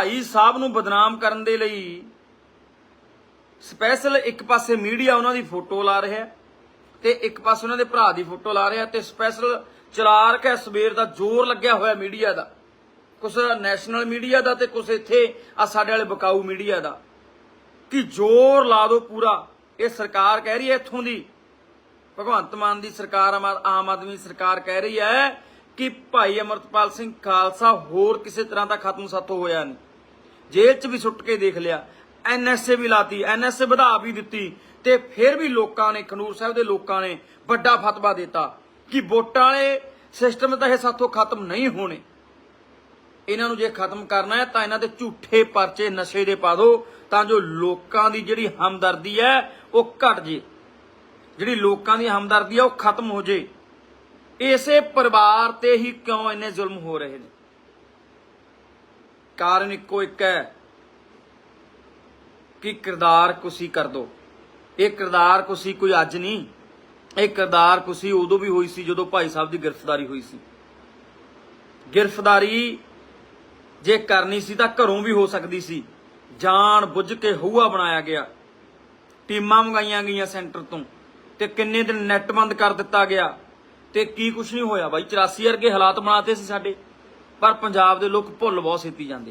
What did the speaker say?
ਭਾਈ ਸਾਹਿਬ ਨੂੰ ਬਦਨਾਮ ਕਰਨ ਦੇ ਲਈ ਸਪੈਸ਼ਲ ਇੱਕ ਪਾਸੇ ਮੀਡੀਆ ਉਹਨਾਂ ਦੀ ਫੋਟੋ ਲਾ ਰਿਹਾ ਤੇ ਇੱਕ ਪਾਸੇ ਉਹਨਾਂ ਦੇ ਭਰਾ ਦੀ ਫੋਟੋ ਲਾ ਰਿਹਾ ਤੇ ਸਪੈਸ਼ਲ ਚਲਾ ਰੱਖਿਆ ਸਵੇਰ ਦਾ ਜ਼ੋਰ ਲੱਗਿਆ ਹੋਇਆ ਮੀਡੀਆ ਦਾ। ਕੁਛ ਨੈਸ਼ਨਲ ਮੀਡੀਆ ਦਾ ਤੇ ਕੁਛ ਇੱਥੇ ਆ ਸਾਡੇ ਵਾਲੇ ਬਕਾਊ ਮੀਡੀਆ ਦਾ। ਕਿ ਜ਼ੋਰ ਲਾ ਦਿਓ ਪੂਰਾ। ਇਹ ਸਰਕਾਰ ਕਹਿ ਰਹੀ ਹੈ ਇੱਥੋਂ ਦੀ। ਭਗਵੰਤ ਮਾਨ ਦੀ ਸਰਕਾਰ, ਆਮ ਆਦਮੀ ਸਰਕਾਰ ਕਹਿ ਰਹੀ ਹੈ ਕਿ ਭਾਈ ਅਮਰਤਪਾਲ ਸਿੰਘ ਖਾਲਸਾ ਹੋਰ ਕਿਸੇ ਤਰ੍ਹਾਂ ਦਾ ਖਤਮ ਸਾਥੋਂ ਹੋਇਆ ਨਹੀਂ। ਜੇਲ੍ਹ 'ਚ ਵੀ ਸੁੱਟ ਕੇ ਦੇਖ ਲਿਆ। ਐਨਐਸਏ ਵੀ ਲਾਤੀ ਐਨਐਸਏ ਵਧਾ ਵੀ ਦਿੱਤੀ ਤੇ ਫਿਰ ਵੀ ਲੋਕਾਂ ਨੇ, ਖਨੂਰ ਸਾਹਿਬ ਦੇ ਲੋਕਾਂ ਨੇ ਵੱਡਾ ਫਤਵਾ ਦਿੱਤਾ ਕਿ ਵੋਟਾਂ ਵਾਲੇ ਸਿਸਟਮ ਤਾਂ ਇਹ ਸਾਥੋਂ ਖਤਮ ਨਹੀਂ ਹੋਣੇ। ਇਹਨਾਂ ਨੂੰ ਜੇ ਖਤਮ ਕਰਨਾ ਹੈ ਤਾਂ ਇਹਨਾਂ ਦੇ ਝੂਠੇ ਪਰਚੇ ਨਸ਼ੇ ਦੇ ਪਾ ਦਿਓ ਤਾਂ ਜੋ ਲੋਕਾਂ ਦੀ ਜਿਹੜੀ ਹਮਦਰਦੀ ਹੈ ਉਹ ਘਟ ਜੇ। ਜਿਹੜੀ ਲੋਕਾਂ ਦੀ ਹਮਦਰਦੀ ਹੈ ਉਹ ਖਤਮ ਹੋ ਜੇ। ਇਸੇ ਪਰਿਵਾਰ ਤੇ ਹੀ ਕਿਉਂ ਇੰਨੇ ਜ਼ੁਲਮ ਹੋ ਰਹੇ ਨੇ? ਕਾਰਨ ਇੱਕੋ ਇੱਕ ਹੈ ਕਿ ਕਿਰਦਾਰ ਕੁਸੀ ਕਰ ਦੋ। ਇਹ ਕਿਰਦਾਰ ਕੁਸੀ ਕੋਈ ਅੱਜ ਨਹੀਂ, ਇਹ ਕਿਰਦਾਰ ਕੁਸੀ ਉਦੋਂ ਵੀ ਹੋਈ ਸੀ ਜਦੋਂ ਭਾਈ ਸਾਹਿਬ ਦੀ ਗ੍ਰਿਫਤਾਰੀ ਹੋਈ ਸੀ। ਗ੍ਰਿਫਤਾਰੀ ਜੇ ਕਰਨੀ ਸੀ ਤਾਂ ਘਰੋਂ ਵੀ ਹੋ ਸਕਦੀ ਸੀ। ਜਾਣ ਬੁੱਝ ਕੇ ਹਊਆ ਬਣਾਇਆ ਗਿਆ। ਟੀਮਾਂ ਮੰਗਾਈਆਂ ਗਈਆਂ ਸੈਂਟਰ ਤੋਂ ਤੇ ਕਿੰਨੇ ਦਿਨ ਨੈਟ ਬੰਦ ਕਰ ਦਿੱਤਾ ਗਿਆ ਤੇ ਕੀ ਕੁਛ ਨਹੀਂ ਹੋਇਆ ਬਾਈ? 84 ਵਰਗੇ ਹਾਲਾਤ ਬਣਾਤੇ ਸੀ ਸਾਡੇ। ਪਰ ਪੰਜਾਬ ਦੇ ਲੋਕ ਭੁੱਲ ਬਹੁਤ ਛੇਤੀ ਜਾਂਦੇ ਆ।